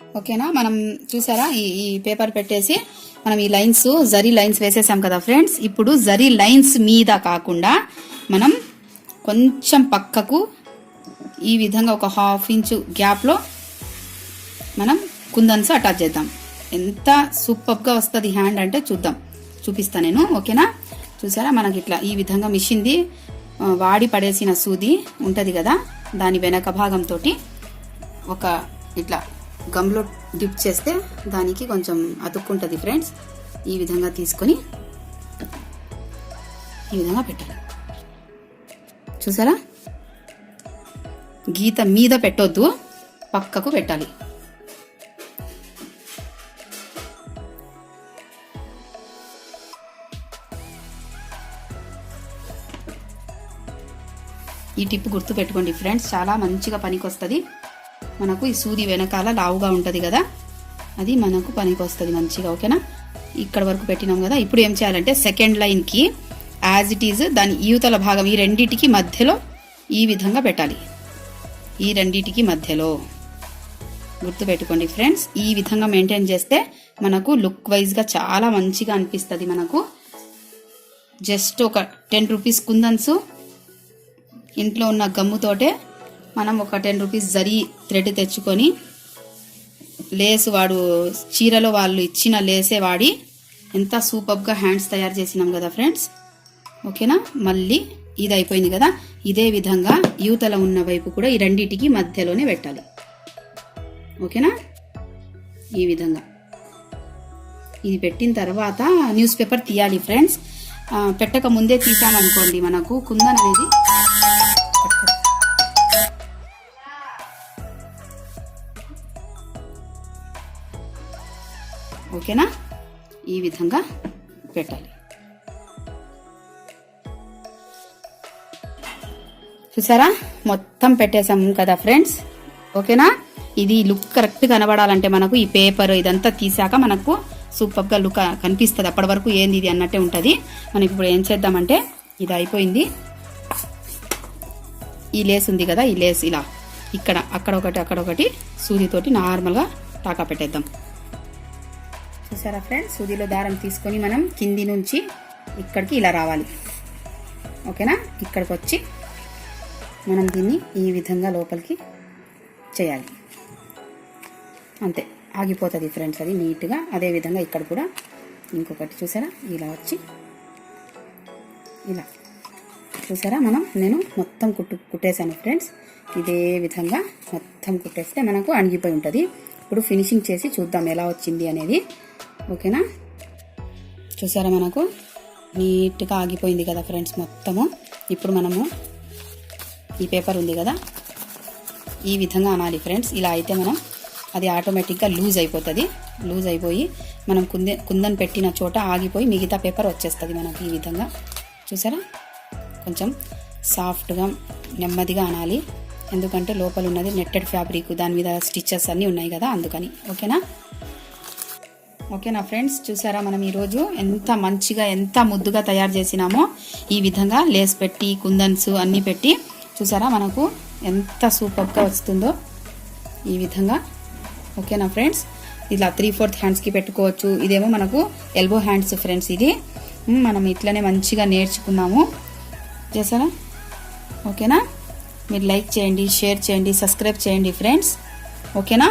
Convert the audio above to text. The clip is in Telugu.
ఓకేనా? మనం చూసారా? ఈ ఈ పేపర్ పెట్టేసి మనం ఈ లైన్స్ జరీ లైన్స్ వేసేసాం కదా ఫ్రెండ్స్? ఇప్పుడు జరీ లైన్స్ మీద కాకుండా మనం కొంచెం పక్కకు ఈ విధంగా ఒక హాఫ్ ఇంచు గ్యాప్లో మనం కుందన్స్ అటాచ్ చేద్దాం. ఎంత సూపర్గా వస్తుంది హ్యాండ్ అంటే చూద్దాం. చూపిస్తా నేను ఓకేనా? చూసారా? మనకి ఇట్లా ఈ విధంగా మిషన్ది వాడి పడేసిన సూది ఉంటుంది కదా? దాని వెనక భాగంతో ఒక ఇట్లా గమ్లో డిప్ చేస్తే దానికి కొంచెం అతుక్కుంటుంది ఫ్రెండ్స్ ఈ విధంగా తీసుకొని ఈ విధంగా పెట్టాలి. చూసారా? గీత మీద పెట్టొద్దు పక్కకు పెట్టాలి. ఈ టిప్ గుర్తు పెట్టుకోండి ఫ్రెండ్స్ చాలా మంచిగా పనికి వస్తుంది మనకు ఈ సూది వెనకాల లావుగా ఉంటుంది కదా అది మనకు పనికి వస్తుంది మంచిగా ఓకేనా? ఇక్కడ వరకు పెట్టినాం కదా ఇప్పుడు ఏం చేయాలంటే సెకండ్ లైన్కి యాజ్ ఇట్ ఈజ్ దాని యూతల భాగం ఈ రెండింటికి మధ్యలో ఈ విధంగా పెట్టాలి. ఈ రెండిటికి మధ్యలో. గుర్తుపెట్టుకోండి ఫ్రెండ్స్ ఈ విధంగా మెయింటైన్ చేస్తే మనకు లుక్ వైజ్గా చాలా మంచిగా అనిపిస్తుంది మనకు. జస్ట్ ఒక టెన్ రూపీస్ కుందన్స్ ఇంట్లో ఉన్న గమ్ముతోటే మనం ఒక టెన్ రూపీస్ జరీ థ్రెడ్ తెచ్చుకొని లేస్ వాడు చీరలో వాళ్ళు ఇచ్చిన లేసే వాడి ఎంత సూపర్గా హ్యాండ్స్ తయారు చేసినాం కదా ఫ్రెండ్స్. ఓకేనా? మళ్ళీ ఇది అయిపోయింది కదా. ఇదే విధంగా యూతల ఉన్న వైపు కూడా ఈ రెండింటికి మధ్యలోనే పెట్టాలి. ఓకేనా? ఈ విధంగా. ఇది పెట్టిన తర్వాత న్యూస్ పేపర్ తీయాలి ఫ్రెండ్స్. పెట్టక ముందే తీసామనుకోండి మనకు కుందన్ అనేది ఓకేనా? ఈ విధంగా పెట్టాలి. చూసారా? మొత్తం పెట్టేసాం కదా ఫ్రెండ్స్? ఓకేనా? ఇది లుక్ కరెక్ట్ కనబడాలంటే మనకు ఈ పేపర్ ఇదంతా తీసాక మనకు సూపర్గా లుక్ కనిపిస్తుంది. అప్పటి వరకు ఏంది ఇది అన్నట్టే ఉంటుంది. మనం ఇప్పుడు ఏం చేద్దామంటే ఇది అయిపోయింది. ఈ లేస్ ఉంది కదా ఈ లేస్ ఇలా. ఇక్కడ అక్కడ ఒకటి అక్కడ ఒకటి సూదితోటి నార్మల్గా టాకా పెట్టేద్దాం. చూసారా ఫ్రెండ్స్? సూదిలో దారం తీసుకొని మనం కింది నుంచి ఇక్కడికి ఇలా రావాలి. ఓకేనా? ఇక్కడికి వచ్చి మనం దీన్ని ఈ విధంగా లోపలికి చేయాలి. అంతే. ఆగిపోతుంది ఫ్రెండ్స్ అది నీట్గా. అదే విధంగా ఇక్కడ కూడా ఇంకొకటి చూసారా? ఇలా వచ్చి ఇలా. చూసారా? మనం నేను మొత్తం కుట్టు కుట్టేశాను ఫ్రెండ్స్. ఇదే విధంగా మొత్తం కుట్టేస్తే మనకు అణిగిపోయి ఉంటుంది. ఇప్పుడు ఫినిషింగ్ చేసి చూద్దాం ఎలా వచ్చింది అనేది. ఓకేనా? చూసారా మనకు? నీట్గా ఆగిపోయింది కదా ఫ్రెండ్స్ మొత్తము. ఇప్పుడు మనము ఈ పేపర్ ఉంది కదా? ఈ విధంగా అనాలి ఫ్రెండ్స్. ఇలా అయితే మనం అది ఆటోమేటిక్గా లూజ్ అయిపోతుంది. లూజ్ అయిపోయి మనం కుందే కుందన్ పెట్టిన చోట ఆగిపోయి మిగతా పేపర్ వచ్చేస్తుంది మనకి ఈ విధంగా. చూసారా? కొంచెం సాఫ్ట్గా నెమ్మదిగా అనాలి. ఎందుకంటే లోపల ఉన్నది నెట్టెడ్ ఫ్యాబ్రిక్ దాని మీద స్టిచ్చెస్ అన్నీ ఉన్నాయి కదా అందుకని. ఓకేనా? ఓకేనా ఫ్రెండ్స్ చూసారా మనం ఈరోజు ఎంత మంచిగా ఎంత ముద్దుగా తయారు చేసినామో? ఈ విధంగా లేస్ పెట్టి కుందన్స్ అన్నీ పెట్టి చూసారా మనకు ఎంత సూపర్గా వస్తుందో? ఈ విధంగా. ఓకేనా ఫ్రెండ్స్ ఇలా త్రీ ఫోర్త్ హ్యాండ్స్కి పెట్టుకోవచ్చు. ఇదేమో మనకు ఎల్బో హ్యాండ్స్ ఫ్రెండ్స్ ఇది. మనం ఇట్లనే మంచిగా నేర్చుకున్నాము. చేసారా ఓకేనా మీరు లైక్ చేయండి షేర్ చేయండి సబ్స్క్రైబ్ చేయండి ఫ్రెండ్స్ ఓకేనా